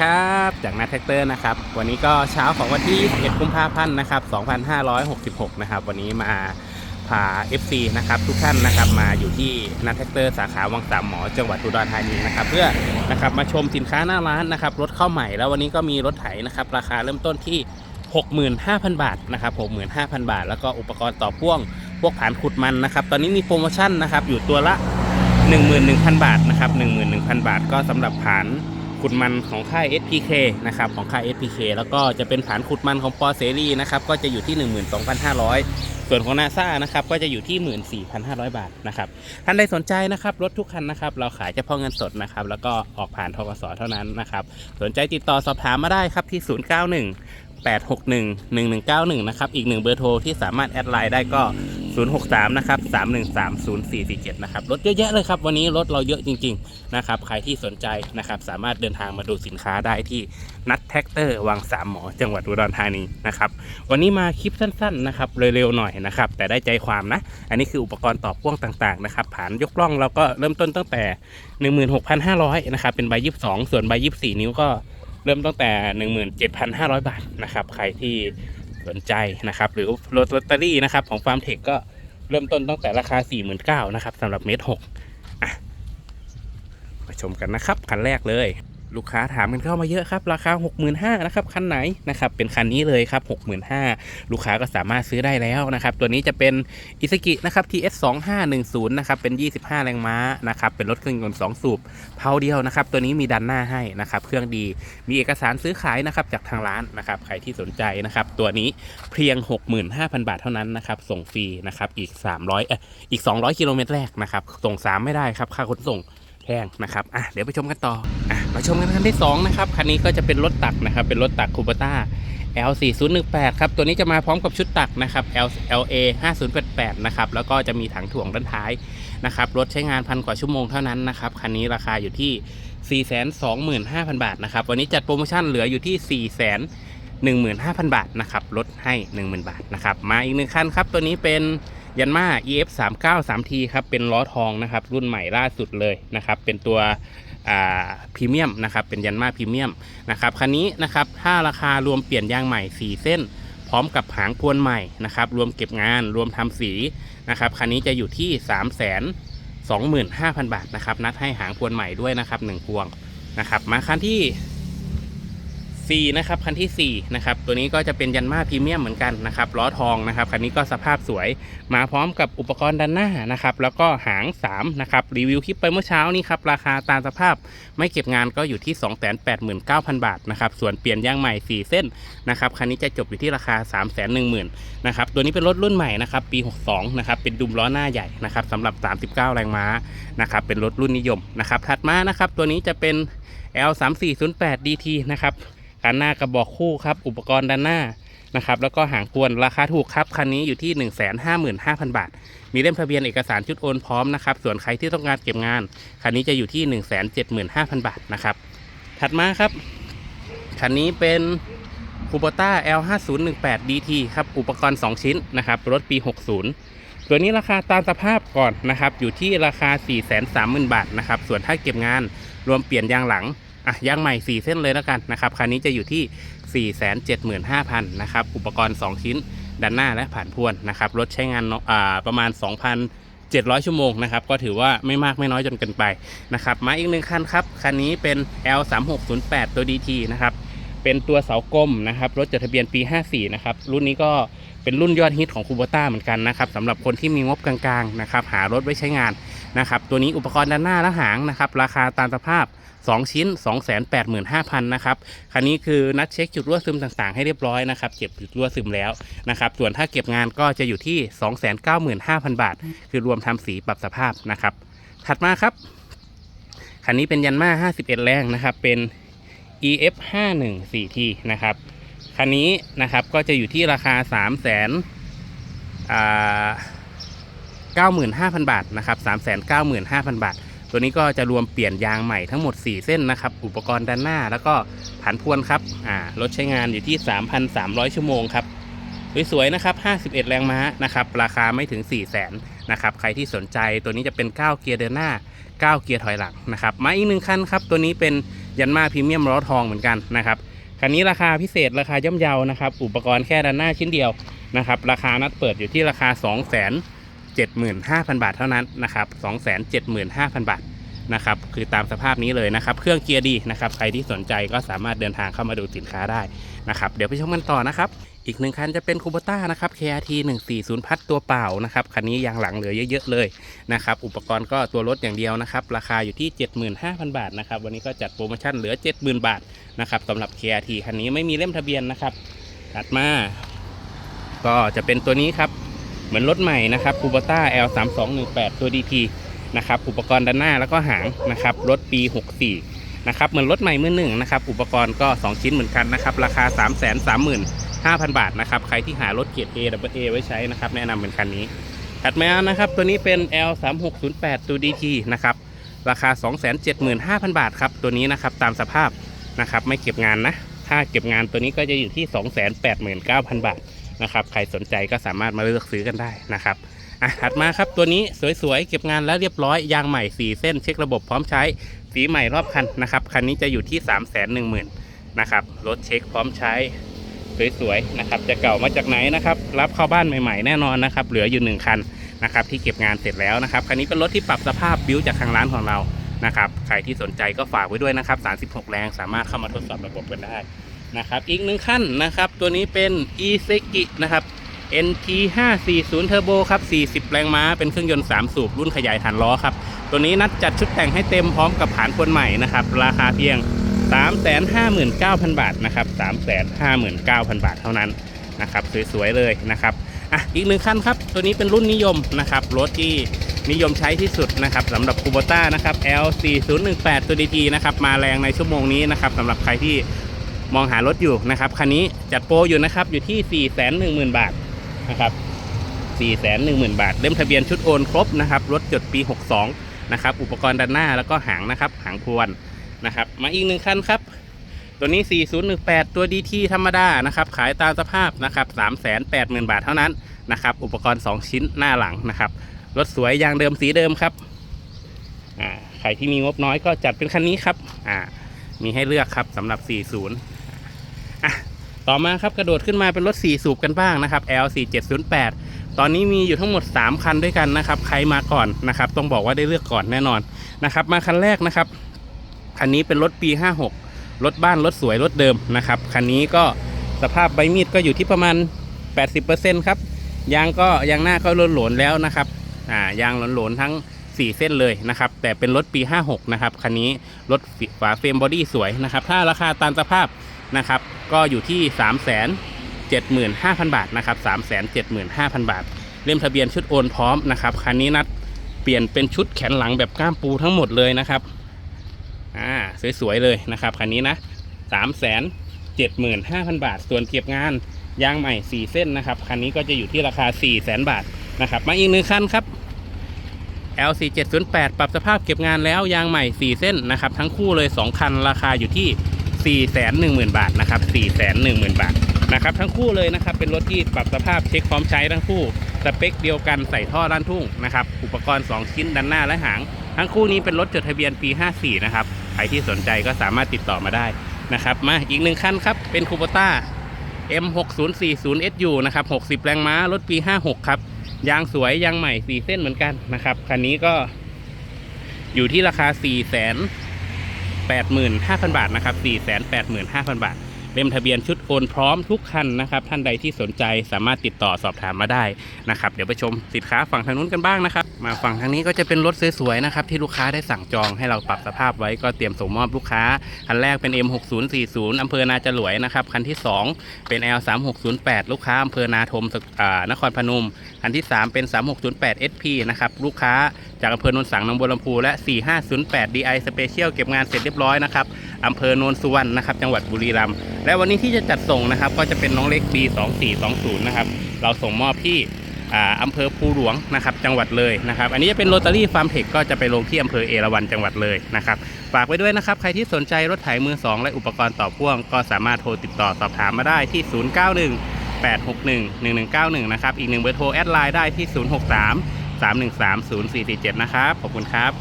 ครับจากนาแท็กเตอร์นะครับ วันนี้ก็เช้าของวันที่ 21 กุมภาพันธ์นะครับ 2566 นะครับ วันนี้มาพา FC นะครับ ทุกท่านนะครับมาอยู่ที่นาแท็กเตอร์สาขาวังสามหมอจังหวัดอุดรธานีนะครับ เพื่อนะครับมาชมสินค้าหน้าร้านนะครับรถเข้าใหม่แล้ววันนี้ก็มีรถไถนะครับ ราคาเริ่มต้นที่ 65,000 บาทนะครับ65,000 บาท แล้วก็อุปกรณ์ต่อพ่วงพวกผานขุดมันนะครับ ตอนนี้มีโปรโมชั่นนะครับอยู่ตัวละ 11,000 บาทนะครับ11,000 บาท ก็สำหรับผาน ขุดมันของค่าย SPK นะครับของค่าย SPK แล้วก็จะเป็นผานขุดมันของปอเสรีนะครับก็จะอยู่ที่ 12,500 ส่วนของนาซ่านะครับก็จะอยู่ที่ 14,500 บาทนะครับท่านใดสนใจนะครับรถทุกคันนะครับเราขายเฉพาะเงินสดนะครับแล้วก็ออกผ่านทกสเท่านั้นนะครับสนใจติดต่อสอบถามมาได้ครับที่ 091 861 1191 นะครับ อีกหนึ่งเบอร์โทรที่สามารถแอดไลน์ได้ก็ 063 นะครับ 313 0447 นะครับ รถเยอะแยะเลยครับ วันนี้รถเราเยอะจริง ๆ นะครับ ใครที่สนใจนะครับ สามารถเดินทางมาดูสินค้าได้ที่นัดแท็กเตอร์วังสามหมอ จังหวัดอุดรธานีนะครับ วันนี้มาคลิปสั้นๆ นะครับ เร็วๆ หน่อยนะครับ แต่ได้ใจความนะ อันนี้คืออุปกรณ์ต่อพ่วงต่างๆ นะครับผ่านยกล่องเราก็เริ่มต้นตั้งแต่ 16,500 นะครับ เป็นใบ 22 ส่วนใบ 24 นิ้วก็เริ่มตั้งแต่ 17,500 บาทนะครับ ใครที่ สนใจนะครับ หรือรถลอตเตอรี่นะครับของฟาร์มเทคก็เริ่มต้นตั้งแต่ราคา 49,000นะครับสำหรับเมตรหกมาชมกันนะครับคันแรกเลย ลูกค้าถามกันเข้ามาเยอะครับ ราคา 65,000นะครับคันไหนนะครับเป็นคันนี้เลยครับ 65,000 ลูกค้าก็สามารถซื้อได้แล้วนะครับตัวนี้จะเป็นอิสกินะครับ TS 2510นะครับเป็น 25 แรงม้านะครับเป็นรถเครื่องยนต์2สูบเพาเดียวนะครับตัวนี้มีดันหน้าให้นะครับเครื่องดีมีเอกสารซื้อขายนะครับจากทางร้านนะครับใครที่สนใจนะครับตัวนี้เพียง 65,000 บาทเท่านั้นนะครับส่งฟรีนะครับอีก 300เอ่ออีก 200 กิโลเมตรแรกนะครับส่ง 3 ไม่ได้ครับค่าขนส่ง แพงนะครับอะเดี๋ยวไปชมกันต่ออะมาชมกันคันที่2นะครับคันนี้ก็จะเป็นรถตักนะครับเป็นรถตักคูปต้า L4018 ครับตัวนี้จะมาพร้อมกับชุดตักนะครับ L LA 5088นะครับแล้วก็จะมีถังถ่วงด้านท้ายนะครับรถใช้งานพันกว่าชั่วโมงเท่านั้นนะครับคันนี้ราคาอยู่ที่ 425,000 บาทนะครับวันนี้จัดโปรโมชั่นเหลืออยู่ที่415,000 บาทนะครับลดให้ 10,000 บาทนะครับมาอีกหนึ่งคันครับตัวนี้เป็น ยันมา EF 3 9 3 T ครับ เป็นล้อทองนะครับ รุ่นใหม่ล่าสุดเลยนะครับ เป็นตัวพรีเมียมนะครับ เป็นยันมาพรีเมียมนะครับ คันนี้นะครับ ถ้าราคารวมเปลี่ยนยางใหม่ 4 เส้น พร้อมกับหางพวนใหม่นะครับ รวมเก็บงาน รวมทำสีนะครับ คันนี้จะอยู่ที่3 2 5 0 0 0 บาทนะครับ นัดให้หางพวนใหม่ด้วยนะครับ1พวงนะครับ มาคันที่ 4นะครับคันที่4นะครับตัวนี้ก็จะเป็นยันมาพรีเมียมเหมือนกันนะครับล้อทองนะครับคันนี้ก็สภาพสวยมาพร้อมกับอุปกรณ์ด้านหน้านะครับแล้วก็หาง3นะครับรีวิวคลิปไปเมื่อเช้านี้ครับราคาตามสภาพไม่เก็บงานก็อยู่ที่ 289,000 บาทนะครับส่วนเปลี่ยนยางใหม่ 4 เส้นนะครับคันนี้จะจบอยู่ที่ราคา 310,000นะครับตัวนี้เป็นรถรุ่นใหม่นะครับปี 62นะครับเป็นดุมล้อหน้าใหญ่นะครับสำหรับ 39 แรงม้านะครับเป็นรถรุ่นนิยมนะครับถัดมานะครับตัวนี้จะเป็น L3408 DT นะครับ คันหน้ากระบอกคู่ครับ อุปกรณ์ด้านหน้านะครับ แล้วก็หางกวนราคาถูกครับ คันนี้อยู่ที่ 155,000 บาท มีเล่มทะเบียนเอกสารชุดโอนพร้อมนะครับ ส่วนใครที่ต้องการเก็บงาน คันนี้จะอยู่ที่ 175,000 บาทนะครับ ถัดมาครับ คันนี้เป็นคูโบต้า L5018 DT ครับ อุปกรณ์ 2 ชิ้นนะครับ รถปี 60ตัวนี้ราคาตามสภาพก่อนนะครับ อยู่ที่ราคา 430,000 บาทนะครับ ส่วนถ้าเก็บงานรวมเปลี่ยนยางหลัง อะยางใหม่ 4 เส้นเลยแล้วกันนะครับคันนี้จะอยู่ที่ 475,000นะครับอุปกรณ์ 2 ชิ้นด้านหน้าและผ่านพวนนะครับรถใช้งานเนอะอ่าประมาณ 2,700 ชั่วโมงนะครับก็ถือว่าไม่มากไม่น้อยจนเกินไปนะครับมาอีกหนึ่งคันครับคันนี้เป็น L3608 ตัว DT นะครับเป็นตัวเสากลมนะครับรถจดทะเบียนปี 54 นะครับรุ่นนี้ก็เป็นรุ่นยอดฮิตของคูโบต้าเหมือนกันนะครับสำหรับคนที่มีงบกลางๆนะครับหารถไว้ใช้งานนะครับตัวนี้อุปกรณ์ด้านหน้าและหางนะครับราคาตามสภาพ 2 ชิ้น 285,000นะครับคันนี้คือนัดเช็คจุดรั่วซึมต่างๆ ให้เรียบร้อยนะครับเก็บจุดรั่วซึมแล้วนะครับส่วนถ้าเก็บงานก็จะอยู่ที่ 295,000 บาท คือรวมทำสีปรับสภาพนะครับถัดมาครับคันนี้เป็นยันมา 51 แรงนะครับเป็น EF 5 1 4 T นะครับคันนี้นะครับก็จะอยู่ที่ราคา 3 0 0 0 0 0อ่า95,000 บาทนะครับ395,000 บาท ตัวนี้ก็จะรวมเปลี่ยนยางใหม่ทั้งหมด 4 เส้นนะครับ อุปกรณ์ด้านหน้าแล้วก็ผันพวนครับอ่ารถใช้งานอยู่ที่ 3,300 ชั่วโมงครับสวยๆนะครับ 51 แรงม้านะครับ ราคาไม่ถึง 4 0 0แสนนะครับ ใครที่สนใจตัวนี้จะเป็น 9 เกียร์เดินหน้า 9 เกียร์ถอยหลังนะครับ มาอีกหนึ่งคันครับ ตัวนี้เป็นยันมาพรีเมียมล้อทองเหมือนกันนะครับ คันนี้ราคาพิเศษราคาย่อมเยานะครับ อุปกรณ์แค่ด้านหน้าชิ้นเดียวนะครับ ราคานัดเปิดอยู่ที่ราคา2 7 5 0 0 0 บาทเท่านั้นนะครับ2 7 5 0 0 0 บาทนะครับคือตามสภาพนี้เลยนะครับ เครื่องเกียร์ดีนะครับ ใครที่สนใจก็สามารถเดินทางเข้ามาดูสินค้าได้นะครับ เดี๋ยวไปชมกันต่อนะครับ อีกหนึ่งคันจะเป็นคูโบต้านะครับ KRT 140 พัดตัวเปล่านะครับ คันนี้ยางหลังเหลือเยอะ ๆ เลยนะครับ อุปกรณ์ก็ตัวรถอย่างเดียวนะครับ ราคาอยู่ที่ 75,000 บาทนะครับ วันนี้ก็จัดโปรโมชั่นเหลือ 70,000 บาทนะครับสำหรับ KRT คันนี้ไม่มีเล่มทะเบียนนะครับ ถัดมา ก็จะเป็นตัวนี้ครับ เหมือนรถใหม่นะครับคูโบต้า L3218 ตัว DT นะครับอุปกรณ์ด้านหน้าแล้วก็หางนะครับรถปี 64นะครับเหมือนรถใหม่มือหนึ่งนะครับอุปกรณ์ก็ 2 ชิ้นเหมือนกันนะครับราคา 3 3 5 0 0 0 บาทนะครับใครที่หารถเกียร์ A W A ไว้ใช้นะครับแนะนำเป็นคันนี้ถัดมานะครับตัวนี้เป็น L3608 ตัว DT นะครับราคา 275,000 บาทครับตัวนี้นะครับตามสภาพนะครับไม่เก็บงานนะถ้าเก็บงานตัวนี้ก็จะอยู่ที่ 289,000 บาท นะครับ ใครสนใจก็สามารถมาเลือกซื้อกันได้นะครับอะถัดมาครับตัวนี้สวยๆ เก็บงานแล้วเรียบร้อย ยางใหม่ 4 เส้นเช็คระบบพร้อมใช้ สีใหม่รอบคันนะครับ คันนี้จะอยู่ที่ 3 1 0 0 0 0นะครับรถเช็คพร้อมใช้ สวยๆ นะครับ จะเก่ามาจากไหนนะครับ รับเข้าบ้านใหม่ๆ แน่นอนนะครับ เหลืออยู่ 1 คันนะครับที่เก็บงานเสร็จแล้วนะครับ คันนี้เป็นรถที่ปรับสภาพบิ้วจากทางร้านของเรานะครับ ใครที่สนใจก็ฝากไว้ด้วยนะครับ 36 แรงสามารถเข้ามาทดสอบระบบกันได้ นะครับ อีกหนึ่งขั้นนะครับ ตัวนี้เป็น e s e k i นะครับ NT 540 Turbo ครับ 40 แรงม้า เป็นเครื่องยนต์ 3 สูบ รุ่นขยายฐานล้อครับ ตัวนี้นัดจัดชุดแต่งให้เต็มพร้อมกับผานคนใหม่นะครับ ราคาเพียง 359,000 บาทนะครับ 359,000 บาทเท่านั้นนะครับ สวยๆ เลยนะครับ อะ อีกหนึ่งคันครับ ตัวนี้เป็นรุ่นนิยมนะครับ รถที่นิยมใช้ที่สุดนะครับสำหรับคูโบต้านะครับ L4018 ตัว DT นะครับ มาแรงในชั่วโมงนี้นะครับสำหรับใครที่ มองหารถอยู่นะครับคันนี้จัดโปรอยู่นะครับอยู่ที่ 410,000 บาทนะครับ410,000 บาท เล่มทะเบียนชุดโอนครบนะครับรถจดปี 62 นะครับ อุปกรณ์ด้านหน้าแล้วก็หางนะครับ หางพวนนะครับ มาอีกหนึ่งคันครับ ตัวนี้ 4018 ตัว DT ธรรมดานะครับ ขายตามสภาพนะครับ 380,000 บาทเท่านั้นนะครับ อุปกรณ์ 2 ชิ้นหน้าหลังนะครับ รถสวยยางเดิมสีเดิมครับอ่าใครที่มีงบน้อยก็จัดเป็นคันนี้ครับมีให้เลือกครับสำหรับ 40 อะต่อมาครับกระโดดขึ้นมาเป็นรถ 4 สูบกันบ้างนะครับ L4708 ตอนนี้มีอยู่ทั้งหมด 3 คันด้วยกันนะครับ ใครมาก่อนนะครับ ต้องบอกว่าได้เลือกก่อนแน่นอนนะครับ มาคันแรกนะครับ คันนี้เป็นรถปี 56 รถบ้านรถสวยรถเดิมนะครับ คันนี้ก็สภาพใบมีดก็อยู่ที่ประมาณ 80%ครับ ยางก็ยางหน้าก็หลนๆแล้วนะครับ อ่ายางหลนๆทั้ง 4 เส้นเลยนะครับ แต่เป็นรถปี 56 นะครับ คันนี้รถฝาเฟรมบอดี้สวยนะครับ ถ้าราคาตามสภาพ นะครับ ก็อยู่ที่ 3 7 5 0 0 0 บาทนะครับ3 7 5 0 0 0 บาท เล่มทะเบียนชุดโอนพร้อมนะครับคันนี้นัดเปลี่ยนเป็นชุดแขนหลังแบบก้ามปูทั้งหมดเลยนะครับอ่าสวยๆเลยนะครับคันนี้นะ3 7 5 0 0 0 บาท ส่วนเก็บงานยางใหม่ 4 เส้นนะครับคันนี้ก็จะอยู่ที่ราคา 4 0 0 0 0 0 บาทนะครับมาอีกหนึ่งคันครับ L4708 ปรับสภาพเก็บงานแล้วยางใหม่ 4 เส้นนะครับ ทั้งคู่เลย 2 คันราคาอยู่ที่ 410,000 บาทนะครับ410,000 บาทนะครับทั้งคู่เลยนะครับเป็นรถที่ปรับสภาพเช็คพร้อมใช้ทั้งคู่สเปคเดียวกันใส่ท่อด้านทุ่งนะครับอุปกรณ์ 2 ชิ้นด้านหน้าและหาง ทั้งคู่นี้เป็นรถจดทะเบียนปี 54 นะครับใครที่สนใจก็สามารถติดต่อมาได้นะครับมาอีกหนึ่งคันครับเป็นคูโบต้า M6040SU นะครับ 60 แรงม้ารถปี 56 ครับ ยางสวยยางใหม่ 4 เส้นเหมือนกันนะครับ คันนี้ก็อยู่ที่ราคา4 8 5 0 0 0 บาทนะครับ4 8 5 0 0 0 บาท เล่มทะเบียนชุดโอนพร้อมทุกคันนะครับท่านใดที่สนใจสามารถติดต่อสอบถามมาได้นะครับเดี๋ยวไปชมสินค้าฝั่งทางนู้นกันบ้างนะครับ มาฝั่งทางนี้ก็จะเป็นรถสวยๆนะครับที่ลูกค้าได้สั่งจองให้เราปรับสภาพไว้ก็เตรียมส่งมอบลูกค้า คันแรกเป็น M6040 อำเภอนาจรวยนะครับ คันที่ 2 เป็น L3608 ลูกค้าอำเภอนาทมสกอ่านครพนม คันที่ 3 เป็น 3608 SP นะครับลูกค้าจากอำเภอโนนสังนงบัวลำพูและ 4508 DI Special เก็บงานเสร็จเรียบร้อยนะครับอำเภอโนนสุวรรณนะครับจังหวัดบุรีรัมย์และวันนี้ที่จะจัดส่งนะครับก็จะเป็นน้องเล็ก B2420 นะครับเราส่งมอบที่ อ่าอำเภอภูหลวงนะครับจังหวัดเลยนะครับ อันนี้จะเป็นโรตารี่ฟาร์มเทคก็จะไปลงที่อำเภอเอราวัณจังหวัดเลยนะครับฝากไว้ด้วยนะครับ ใครที่สนใจรถไถมือ 2 และอุปกรณ์ต่อพ่วง ก็สามารถโทรติดต่อสอบถามมาได้ที่ 091 861 1191 นะครับ อีกหนึ่งเบอร์โทรแอดไลน์ได้ที่ 063 313 0447 นะครับ ขอบคุณครับ